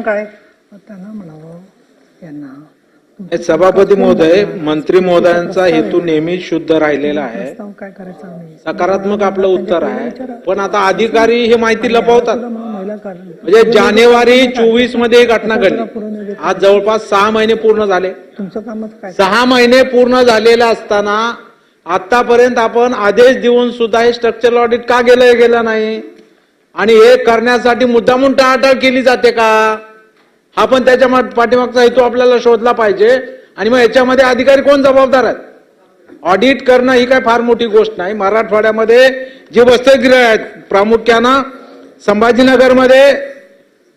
काय? त्यांना म्हणावं यांना. सभापती महोदय मंत्री महोदयांचा हेतू नेहमी शुद्ध राहिलेला आहे. प्रस्ताव काय करायचा आम्ही? सकारात्मक आपलं उत्तर आहे. पण आता अधिकारी हे माहिती लपवतात. म्हणजे जानेवारी चोवीसमध्ये ही घटना घडली. आज जवळपास सहा महिने पूर्ण झाले. तुमचं काय? सहा महिने पूर्ण झालेले असताना आतापर्यंत आपण आदेश देऊन सुद्धा हे स्ट्रक्चरल ऑडिट का गेलं गेलं नाही? आणि हे करण्यासाठी मुद्दामून टाळाटाळ केली जाते का? हा पण त्याच्या पाठीमागचा हेतू आपल्याला शोधला पाहिजे. आणि मग याच्यामध्ये अधिकारी कोण जबाबदार आहेत? ऑडिट करणं ही काय फार मोठी गोष्ट नाही. मराठवाड्यामध्ये जे वसतिगृह आहेत प्रामुख्यानं संभाजीनगरमध्ये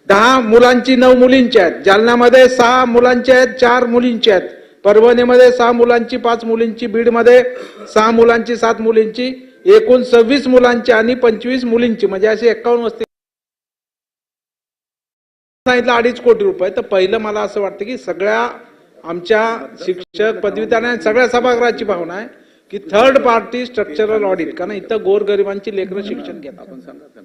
दहा मुलांची नऊ मुलींची आहेत. जालन्यामध्ये सहा मुलांची आहेत चार मुलींची आहेत. परभणीमध्ये सहा मुलांची पाच मुलींची. बीडमध्ये सहा मुलांची सात मुलींची. एकूण सव्वीस मुलांची आणि पंचवीस मुलींची म्हणजे अशी एकावन्न वस्ती. सांगितलं अडीच कोटी रुपये. तर पहिलं मला असं वाटतं की सगळ्या आमच्या शिक्षक पदवीधर सगळ्या सभागृहाची भावना आहे की थर्ड पार्टी स्ट्रक्चरल ऑडिट कारण इथं गोरगरिबांची लेकरं शिक्षण घेतात.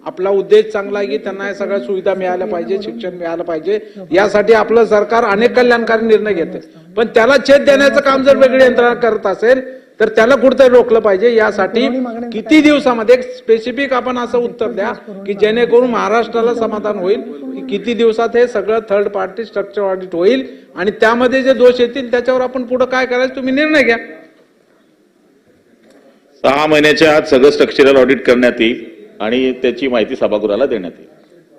आपला उद्देश चांगला आहे की त्यांना या सगळ्या सुविधा मिळाल्या पाहिजे शिक्षण मिळालं पाहिजे. यासाठी आपलं सरकार अनेक कल्याणकारी निर्णय घेते. पण त्याला छेद देण्याचं काम जर वेगळी यंत्रणा करत असेल तर त्याला कुठेतरी रोखलं पाहिजे. यासाठी किती दिवसामध्ये स्पेसिफिक आपण असं उत्तर द्या की जेणेकरून महाराष्ट्राला समाधान होईल की किती दिवसात हे सगळं थर्ड पार्टी स्ट्रक्चर ऑडिट होईल आणि त्यामध्ये जे दोष येतील त्याच्यावर आपण पुढे काय करायचं तुम्ही निर्णय घ्या. सहा महिन्याच्या आत सगळं स्ट्रक्चरल ऑडिट करण्यात येईल आणि त्याची माहिती सभागृहाला देण्यात येईल.